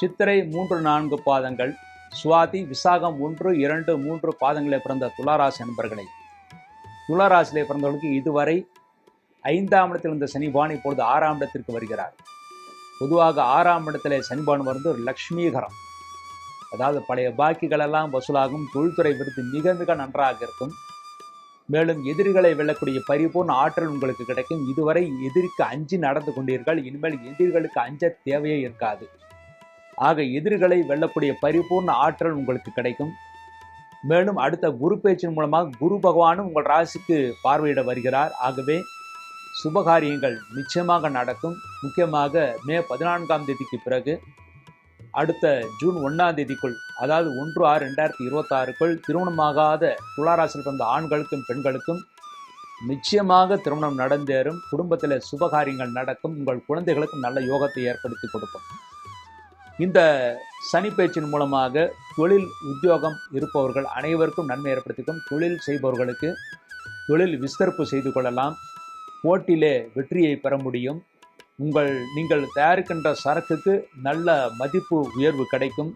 சித்திரை மூன்று நான்கு பாதங்கள் சுவாதி விசாகம் ஒன்று இரண்டு மூன்று பாதங்களில் பிறந்த துளாராசி நண்பர்களை துளாராசியிலே பிறந்தவர்களுக்கு இதுவரை ஐந்தாம் இடத்தில் இருந்த சனிபான் இப்பொழுது ஆறாம் இடத்திற்கு வருகிறார். பொதுவாக ஆறாம் இடத்திலே சனிபான் வந்து ஒரு லக்ஷ்மீகரம். அதாவது பழைய பாக்கிகள் எல்லாம் வசூலாகும் தொழில்துறை விருது மிக மிக நன்றாக இருக்கும். மேலும் எதிரிகளை வெல்லக்கூடிய பரிபூர்ண ஆற்றல் உங்களுக்கு கிடைக்கும். இதுவரை எதிரிக்கு அஞ்சு நடந்து கொண்டீர்கள் இனிமேல் எதிரிகளுக்கு அஞ்ச தேவையே இருக்காது. ஆக எதிரிகளை வெல்லக்கூடிய பரிபூர்ண ஆற்றல் உங்களுக்கு கிடைக்கும். மேலும் அடுத்த குரு பேச்சின் மூலமாக குரு பகவானும் உங்கள் ராசிக்கு பார்வையிட வருகிறார். ஆகவே சுபகாரியங்கள் நிச்சயமாக நடக்கும். முக்கியமாக மே பதினான்காம் தேதிக்கு பிறகு அடுத்த ஜூன் ஒன்றாம் தேதிக்குள் அதாவது ஒன்று ஆறு ரெண்டாயிரத்தி இருபத்தாறுக்குள் திருமணமாகாத துளாராசியில் பிறந்த ஆண்களுக்கும் பெண்களுக்கும் நிச்சயமாக திருமணம் நடந்தேறும். குடும்பத்தில் சுபகாரியங்கள் நடக்கும். உங்கள் குழந்தைகளுக்கும் நல்ல யோகத்தை ஏற்படுத்தி கொடுக்கும். இந்த சனி பேச்சின் மூலமாக தொழில் உத்தியோகம் இருப்பவர்கள் அனைவருக்கும் நன்மை ஏற்படுத்திக்கும். தொழில் செய்பவர்களுக்கு தொழில் விஸ்தரிப்பு செய்து கொள்ளலாம். போட்டியிலே வெற்றியை பெற முடியும். உங்கள் நீங்கள் தயாரிக்கின்ற சரக்குக்கு நல்ல மதிப்பு உயர்வு கிடைக்கும்.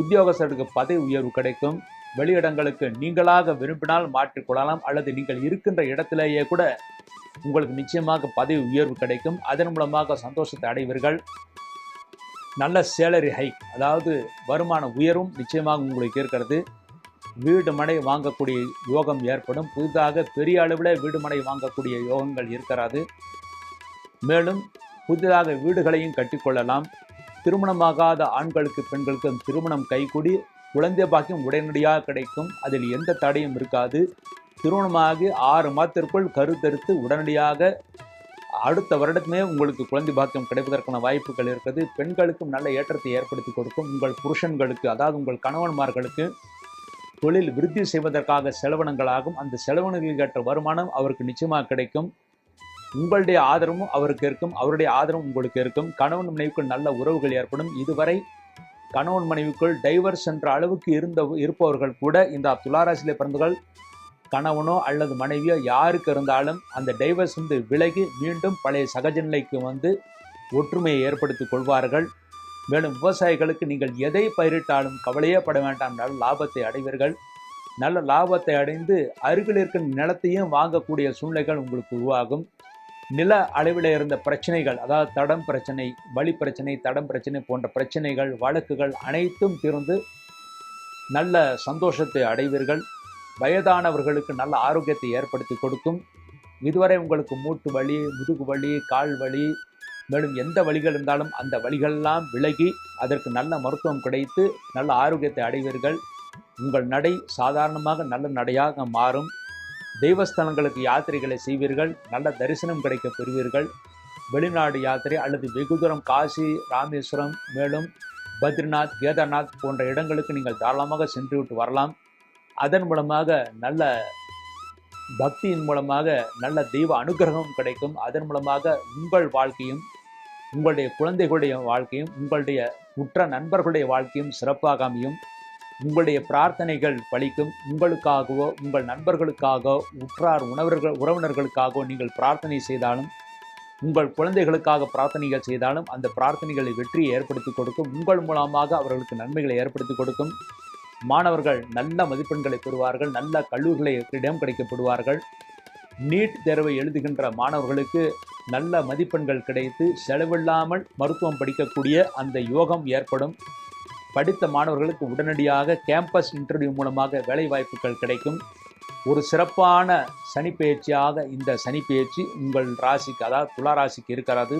உத்தியோகஸ்தருக்கு பதவி உயர்வு கிடைக்கும். வெளியிடங்களுக்கு நீங்களாக விரும்பினால் மாற்றிக்கொள்ளலாம் அல்லது நீங்கள் இருக்கின்ற இடத்திலேயே கூட உங்களுக்கு நிச்சயமாக பதவி உயர்வு கிடைக்கும். அதன் மூலமாக சந்தோஷத்தை அடைவீர்கள். நல்ல சேலரி ஹைக் அதாவது வருமான உயர்வும் நிச்சயமாக உங்களுக்கு இருக்கிறது வீடு மனை வாங்கக்கூடிய யோகம் ஏற்படும். புதிதாக பெரிய அளவில் வீடு மனை வாங்கக்கூடிய யோகங்கள் இருக்கிறது மேலும் புதிதாக வீடுகளையும் கட்டிக்கொள்ளலாம். திருமணமாகாத ஆண்களுக்கு பெண்களுக்கும் திருமணம் கைகூடி குழந்தை பாக்கியம் உடனடியாக கிடைக்கும். அதில் எந்த தடையும் இருக்காது. திருமணமாகி ஆறு மாதத்திற்குள் கருத்தரித்து உடனடியாக அடுத்த வருடத்துமே உங்களுக்கு குழந்தை பாக்கியம் கிடைப்பதற்கான வாய்ப்புகள் இருக்குது. பெண்களுக்கும் நல்ல ஏற்றத்தை ஏற்படுத்தி கொடுக்கும். உங்கள் புருஷன்களுக்கு அதாவது உங்கள் கணவன்மார்களுக்கு தொழில் விருத்தி செய்வதற்காக செலவினங்களாகும் அந்த செலவினங்களுக்கு ஏற்ற வருமானம் அவருக்கு நிச்சயமாக கிடைக்கும். உங்களுடைய ஆதரவும் அவருக்கு இருக்கும். அவருடைய ஆதரவும் உங்களுக்கு இருக்கும். கணவன் மனைவிக்குள் நல்ல உறவுகள் ஏற்படும். இதுவரை கணவன் மனைவிக்குள் டைவர்ஸ் என்ற அளவுக்கு இருந்த இருப்பவர்கள் கூட இந்த துளாராசியிலே பிறந்தவர்கள் கணவனோ அல்லது மனைவியோ யாருக்கு இருந்தாலும் அந்த டைவர்ஸ் வந்து விலகி மீண்டும் பழைய சகஜ நிலைக்கு வந்து ஒற்றுமையை ஏற்படுத்திக் கொள்வார்கள். மேலும் விவசாயிகளுக்கு நீங்கள் எதை பயிரிட்டாலும் கவலையே பட வேண்டாம். நல்ல லாபத்தை அடைவீர்கள். நல்ல லாபத்தை அடைந்து அருகில் இருக்கிற நிலத்தையும் வாங்கக்கூடிய சூழ்நிலைகள் உங்களுக்கு உருவாகும். நில அளவில் இருந்த பிரச்சனைகள் அதாவது தடம் பிரச்சனை வழி பிரச்சனை தடம் பிரச்சனை போன்ற பிரச்சனைகள் வழக்குகள் அனைத்தும் திறந்து நல்ல சந்தோஷத்தை அடைவீர்கள். வயதானவர்களுக்கு நல்ல ஆரோக்கியத்தை ஏற்படுத்தி கொடுக்கும். இதுவரை உங்களுக்கு மூட்டு வலி முதுகு வலி கால் வலி மேலும் எந்த வழிகள் இருந்தாலும் அந்த வழிகளெல்லாம் விலகி அதற்கு நல்ல மருத்துவம் கிடைத்து நல்ல ஆரோக்கியத்தை அடைவீர்கள். உங்கள் நடை சாதாரணமாக நல்ல நடையாக மாறும். தெய்வஸ்தலங்களுக்கு யாத்திரைகளை செய்வீர்கள். நல்ல தரிசனம் கிடைக்க பெறுவீர்கள். வெளிநாடு யாத்திரை அல்லது வெகு தூரம் காசி ராமேஸ்வரம் மேலும் பத்ரிநாத் கேதார்நாத் போன்ற இடங்களுக்கு நீங்கள் தாராளமாக சென்று விட்டு வரலாம். அதன் மூலமாக நல்ல பக்தியின் மூலமாக நல்ல தெய்வ அனுகிரகம் கிடைக்கும். அதன் மூலமாக உங்கள் வாழ்க்கையும் உங்களுடைய குழந்தைகளுடைய வாழ்க்கையும் உங்களுடைய உற்ற நண்பர்களுடைய வாழ்க்கையும் சிறப்பாக அமையும். உங்களுடைய பிரார்த்தனைகள் பலிக்கும். உங்களுக்காகவோ உங்கள் நண்பர்களுக்காகவோ உற்றார் உணவர்கள் உறவினர்களுக்காகவோ நீங்கள் பிரார்த்தனை செய்தாலும் உங்கள் குழந்தைகளுக்காக பிரார்த்தனைகள் செய்தாலும் அந்த பிரார்த்தனைகளை வெற்றியை ஏற்படுத்தி கொடுக்கும். உங்கள் மூலமாக அவர்களுக்கு நன்மைகளை ஏற்படுத்தி கொடுக்கும். மாணவர்கள் நல்ல மதிப்பெண்களை பெறுவார்கள் நல்ல கல்லூரிகளை இடம் கிடைக்கப்படுவார்கள். நீட் தேர்வை எழுதுகின்ற மாணவர்களுக்கு நல்ல மதிப்பெண்கள் கிடைத்து செலவில்லாமல் மருத்துவம் படிக்கக்கூடிய அந்த யோகம் ஏற்படும். படித்த மாணவர்களுக்கு உடனடியாக கேம்பஸ் இன்டர்வியூ மூலமாக வேலை வாய்ப்புகள் கிடைக்கும். ஒரு சிறப்பான சனி பயிற்சியாக இந்த சனி பயிற்சி உங்கள் ராசிக்கு அதாவது துலா ராசிக்கு இருக்கிறது.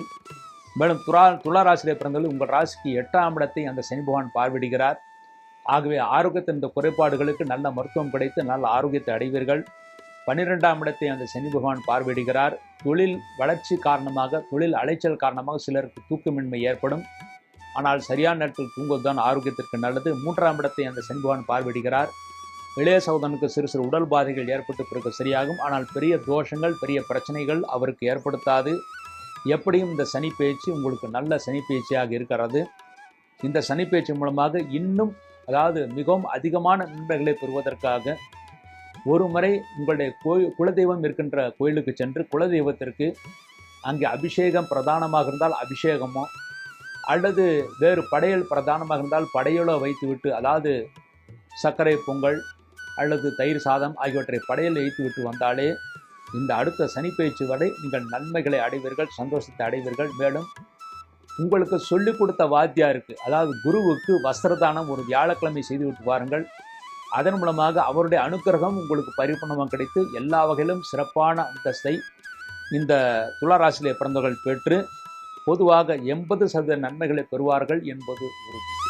மேலும் துலா துலா ராசியில் பிறந்தவர்கள் உங்கள் ராசிக்கு எட்டாம் இடத்தை அந்த சனி பகவான் பார்வையிடுகிறார். ஆகவே ஆரோக்கியத்தின் இந்த குறைபாடுகளுக்கு நல்ல மருத்துவம் கிடைத்து நல்ல ஆரோக்கியத்தை அடைவீர்கள். பன்னிரெண்டாம் இடத்தை அந்த சனி பகவான் பார்வையிடுகிறார். தொழில் வளர்ச்சி காரணமாக தொழில் அலைச்சல் காரணமாக சிலருக்கு தூக்கமின்மை ஏற்படும். ஆனால் சரியான நேரத்தில் தூங்குவது தான் ஆரோக்கியத்திற்கு நல்லது. மூன்றாம் இடத்தை அந்த சனி பகவான் பார்வையிடுகிறார். இளைய சகோதரனுக்கு சிறு சிறு உடல் பாதைகள் ஏற்பட்டு பிறகு சரியாகும். ஆனால் பெரிய தோஷங்கள் பெரிய பிரச்சனைகள் அவருக்கு ஏற்படுத்தாது. எப்படியும் இந்த சனி பயிற்சி உங்களுக்கு நல்ல சனி பயிற்சியாக இருக்கிறது. இந்த சனி பயிற்சி மூலமாக இன்னும் அதாவது மிகவும் அதிகமான நண்பர்களை பெறுவதற்காக ஒரு முறை உங்களுடைய கோயில் குலதெய்வம் இருக்கின்ற கோயிலுக்கு சென்று குலதெய்வத்திற்கு அங்கே அபிஷேகம் பிரதானமாக இருந்தால் அபிஷேகமோ அல்லது வேறு படையல் பிரதானமாக இருந்தால் படையலோ வைத்துவிட்டு அதாவது சர்க்கரை பொங்கல் அல்லது தயிர் சாதம் ஆகியவற்றை படையல் வைத்துவிட்டு வந்தாலே இந்த அடுத்த சனி பயிற்சி வரை நீங்கள் நன்மைகளை அடைவீர்கள் சந்தோஷத்தை அடைவீர்கள். மேலும் உங்களுக்கு சொல்லிக் கொடுத்த வாத்தியாருக்கு அதாவது குருவுக்கு வஸ்திரதானம் ஒரு வியாழக்கிழமை செய்துவிட்டு வாருங்கள். அதன் மூலமாக அவருடைய அனுக்கிரகம் உங்களுக்கு பரிபூர்ணமாக கிடைத்து எல்லா வகையிலும் சிறப்பான அந்தஸ்தை இந்த துளாராசியிலே பிறந்தவர்கள் பெற்று பொதுவாக எண்பது சதவீத நன்மைகளை பெறுவார்கள் என்பது உறுதி.